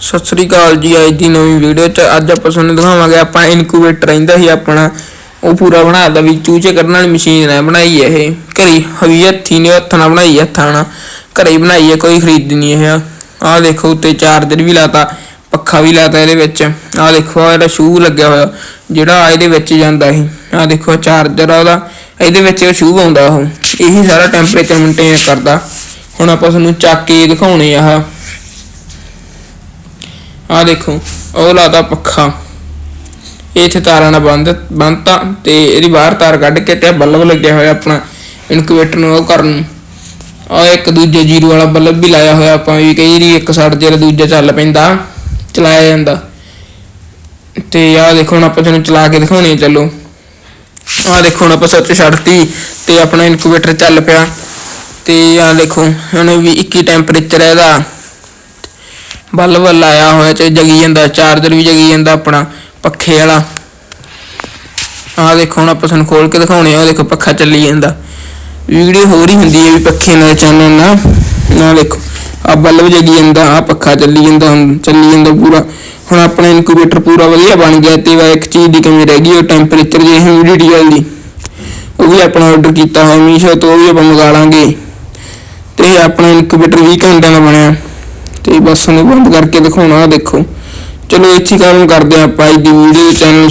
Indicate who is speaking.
Speaker 1: ਸਤਿ ਸ੍ਰੀ ਅਕਾਲ ਜੀ, ਅੱਜ ਦੀ ਨਵੀਂ ਵੀਡੀਓ ਚ ਅੱਜ ਆਪਾਂ ਤੁਹਾਨੂੰ ਦਿਖਾਵਾਂਗੇ, ਆਪਾਂ ਇਨਕੂਬੇਟਰ ਰਹਿੰਦਾ ਸੀ ਆਪਣਾ, ਉਹ ਪੂਰਾ ਬਣਾਤਾ ਵੀ ਚੂਚੇ ਕੱਢਣ ਵਾਲੀ ਮਸ਼ੀਨ ਹੈ ਬਣਾਈ ਹੈ ਇਹ। ਘਰੇ ਹਵੀ ਹੱਥੀ ਨੇ ਹੱਥਾਂ ਨਾਲ ਬਣਾਈ ਹੈ ਹੱਥਾਂ ਨਾਲ। ਘਰੇ ਹੀ ਬਣਾਈ ਹੈ ਕੋਈ ਖਰੀਦਣੀ ਹੈ ਆਹ ਦੇਖੋ, ਉੱਤੇ ਚਾਰਜਰ ਵੀ ਲਾਤਾ, ਪੱਖਾ ਵੀ ਲਾਤਾ ਇਹਦੇ ਵਿੱਚ। ਆਹ ਦੇਖੋ, ਆਹ ਇਹਦਾ ਸ਼ੂ ਲੱਗਿਆ ਹੋਇਆ, ਜਿਹੜਾ ਇਹਦੇ ਵਿੱਚ ਜਾਂਦਾ ਸੀ। ਆਹ ਦੇਖੋ ਚਾਰਜਰ ਆ ਉਹਦਾ, ਇਹਦੇ ਵਿੱਚ ਉਹ ਸ਼ੂ ਆਉਂਦਾ ਉਹ। ਇਹੀ ਸਾਰਾ ਟੈਂਪਰੇਚਰ ਮੇਨਟੇਨ ਕਰਦਾ। ਹੁਣ ਆਪਾਂ ਤੁਹਾਨੂੰ ਚੱਕ ਕੇ ਦਿਖਾਉਣੇ ਆ ਆਹ। ਆ ਦੇਖੋ, ਉਹ ਲਾਤਾ ਪੱਖਾ। ਇਹ ਇੱਥੇ ਤਾਰਾਂ ਨਾਲ ਬੰਦ, ਬੰਨਤਾ ਤੇ ਇਹਦੀ ਬਾਹਰ ਤਾਰ ਕੱਢ ਕੇ ਤੇ ਆਹ ਬੱਲਬ ਲੱਗਿਆ ਹੋਇਆ ਆਪਣਾ ਇਨਕੂਬੇਟਰ ਨੂੰ ਉਹ ਕਰਨ ਨੂੰ। ਆ ਇੱਕ ਦੂਜੇ ਜੀਰੋ ਵਾਲਾ ਬੱਲਬ ਵੀ ਲਾਇਆ ਹੋਇਆ ਆਪਾਂ, ਵੀ ਕਈ ਵਾਰੀ ਇੱਕ ਸੜ ਜਿਹੜਾ ਦੂਜਾ ਚੱਲ ਪੈਂਦਾ, ਚਲਾਇਆ ਜਾਂਦਾ। ਤੇ ਆਹ ਦੇਖੋ, ਹੁਣ ਆਪਾਂ ਤੁਹਾਨੂੰ ਚਲਾ ਕੇ ਦਿਖਾਉਣੇ ਚੱਲੋ। ਆਹ ਦੇਖੋ, ਹੁਣ ਆਪਾਂ ਸੁੱਚ ਛੱਡਤੀ ਤੇ ਆਪਣਾ ਇਨਕੂਬੇਟਰ ਚੱਲ ਪਿਆ। ਤੇ ਆਹ ਦੇਖੋ, ਹੁਣ ਵੀ 21 ਟੈਂਪਰੇਚਰ ਹੈ ਇਹਦਾ। ਬੱਲਬ ਲਾਇਆ ਹੋਇਆ ਤੇ ਜਗੀ ਜਾਂਦਾ, ਚਾਰਜਰ ਵੀ ਜਗੀ ਜਾਂਦਾ ਆਪਣਾ, ਪੱਖੇ ਵਾਲਾ। ਆਹ ਦੇਖੋ, ਹੁਣ ਆਪਾਂ ਤੁਹਾਨੂੰ ਖੋਲ ਕੇ ਦਿਖਾਉਣੇ ਆ, ਆਹ ਦੇਖੋ ਪੱਖਾ ਚੱਲੀ ਜਾਂਦਾ। ਵੀਡੀਓ ਹੋਰ ਹੀ ਹੁੰਦੀ ਹੈ ਵੀ ਪੱਖੇ ਨਾਲ ਚੈਨਲ ਨਾਲ। ਨਾ ਦੇਖੋ ਆ ਬੱਲਬ ਜਗੀ ਜਾਂਦਾ ਆ ਪੱਖਾ ਚੱਲੀ ਜਾਂਦਾ, ਹੁਣ ਚੱਲੀ ਜਾਂਦਾ ਪੂਰਾ। ਹੁਣ ਆਪਣਾ ਇਨਕੂਬੇਟਰ ਪੂਰਾ ਵਧੀਆ ਬਣ ਗਿਆ ਤੇ ਵਾ ਇੱਕ ਚੀਜ਼ ਦੀ ਕਮੀ ਰਹਿ ਗਈ, ਉਹ ਟੈਂਪਰੇਚਰ ਦੀ ਹਿਊਮਿਡਿਟੀ ਵਾਲੀ ਉਹ ਵੀ ਆਪਣਾ ਆਰਡਰ ਕੀਤਾ ਹੋਇਆ ਮੀਸ਼ੋ ਤੋਂ, ਉਹ ਵੀ ਆਪਾਂ ਮੰਗਾ ਲਾਂਗੇ। ਤੇ ਆਪਣਾ ਇਨਕੂਬੇਟਰ 20 ਘੰਟਿਆਂ ਦਾ ਬਣਿਆ। ਤੇ ਨੂੰ ਬੰਦ ਕਰਕੇ ਦਿਖਾਉਣਾ ਦੇਖੋ। ਚਲੋ ਇੱਥੇ ਕੰਮ ਕਰਦੇ ਹਾਂ ਆਪਾਂ ਅੱਜ ਦੀ ਵੀਡੀਓ ਚੈਨਲ ਨੂੰ